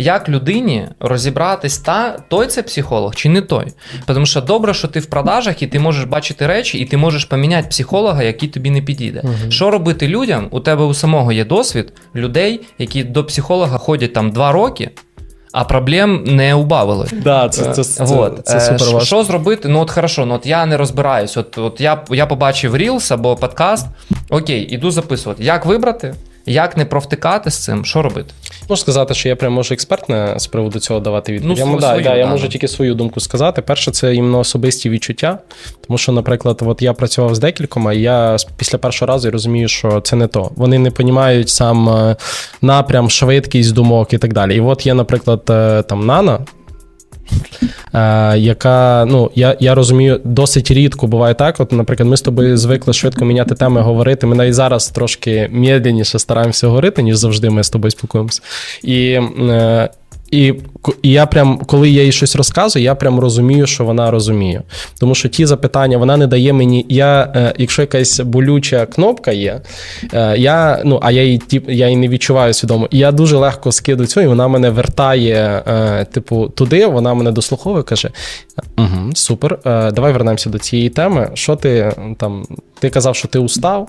як людині розібратись, та той це психолог чи не той. Тому що добре, що ти в продажах і ти можеш бачити речі, і ти можеш поміняти психолога, який тобі не підійде. Мгм. Що робити людям? У тебе у самого є досвід людей, які до психолога ходять там два роки, а проблем не убавили. Да, це, це, це, Вот. це Е, супер важко. Що зробити? Ну от хорошо, ну от я не розбираюсь. От, от я, я побачив Reels або подкаст. Окей, іду записувати. Як вибрати? Як не провтикати з цим? Що робити? Можу сказати, що я прям можу експертне з приводу цього давати відповідь. Ну, я, да, свою, да, я можу тільки свою думку сказати. Перше, це іменно особисті відчуття. Тому що, наприклад, от я працював з декількома, і я після першого разу розумію, що це не то. Вони не розуміють сам е, напрям, швидкість думок і так далі. І от є, наприклад, е, там Нана. Е, яка, ну, я, я розумію, досить рідко буває так. От, наприклад, ми з тобою звикли швидко міняти теми, говорити. Ми навіть зараз трошки медленніше стараємося говорити, ніж завжди ми з тобою спілкуємося. І, е, і, і я прям, коли я їй щось розказую, я прям розумію, що вона розуміє. Тому що ті запитання вона не дає мені. Я, е, якщо якась болюча кнопка є, е, я, ну, а я її, тіп- я її не відчуваю свідомо. Я дуже легко скидаю цю, і вона мене вертає, е, типу, туди, вона мене дослуховує, каже: угу, супер, е, давай вернемося до цієї теми. Що ти там? Ти казав, що ти устав.